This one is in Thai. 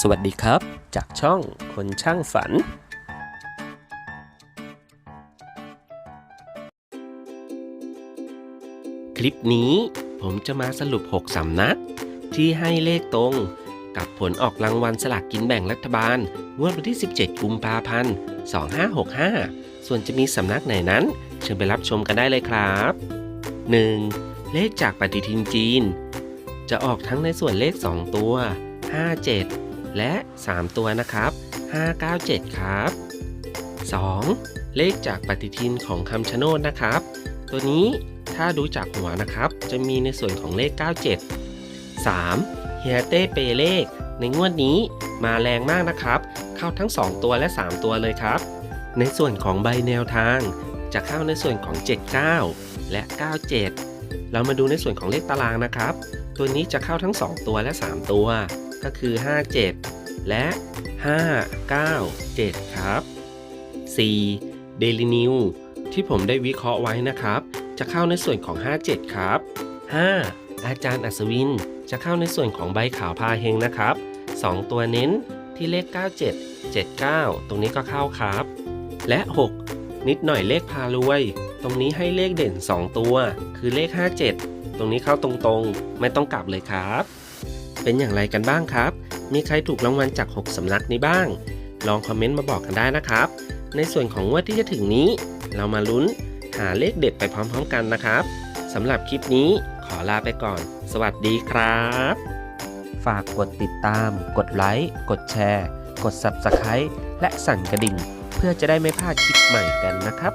สวัสดีครับ จากช่องคนช่างฝันคลิปนี้ผมจะมาสรุป 6 สำนัก ที่ให้เลขตรงกับผลออกรางวัลสลากกินแบ่งรัฐบาลงวดวันที่ 17 กุมภาพันธ์ 2565 ส่วนจะมีสำนักไหนนั้น เชิญไปรับชมกันได้เลยครับ 1. เลขจากปฏิทินจีน จะออกทั้งในส่วนเลข 2 ตัว 57 และ 3 ตัวนะครับ 597 ครับ 2. เลขจากปฏิทินของคำชะโนดนะครับ ตัวนี้ถ้าดูจากหัวนะครับ จะมีในส่วนของเลข 97 3. เฮียเต้เปเลข ในงวดนี้มาแรงมากนะครับ เข้าทั้ง 2 ตัวและ 3 ตัวเลยครับ ในส่วนของใบแนวทาง จะเข้าในส่วนของ 79 และ 97 เรามาดูในส่วนของเลขตารางนะครับ ตัวนี้จะเข้าทั้ง 2 ตัวและ 3 ตัว ก็คือ 57 และ 597 ครับ 4. Daily New ที่ผมได้วิเคราะห์ไว้นะครับ จะเข้าในส่วนของ 57 ครับ 5. อาจารย์อัศวินจะเข้าในส่วนของใบขาวพาเฮงนะครับ 2 ตัวเน้นที่เลข 97 79 ตรงนี้ก็เข้าครับ และ 6 นิดหน่อยเลขพารวย ตรงนี้ให้เลขเด่น 2 ตัว คือเลข 57 ตรงนี้เข้าตรงๆ ไม่ต้องกลับเลยครับ เป็นอย่างไรกันบ้างครับ มีใครถูกรางวัลจาก 6 สำนักนี้บ้าง ลองคอมเมนต์มาบอกกันได้นะครับ ในส่วนของงวดที่จะถึงนี้ เรามาลุ้นหาเลขเด็ดไปพร้อม ๆ กันนะครับสำหรับคลิปนี้ขอลาไปก่อน สวัสดีครับ ฝากกดติดตาม กดไลค์ กดแชร์ กด Subscribe และสั่นกระดิ่ง เพื่อจะได้ไม่พลาดคลิปใหม่กันนะครับ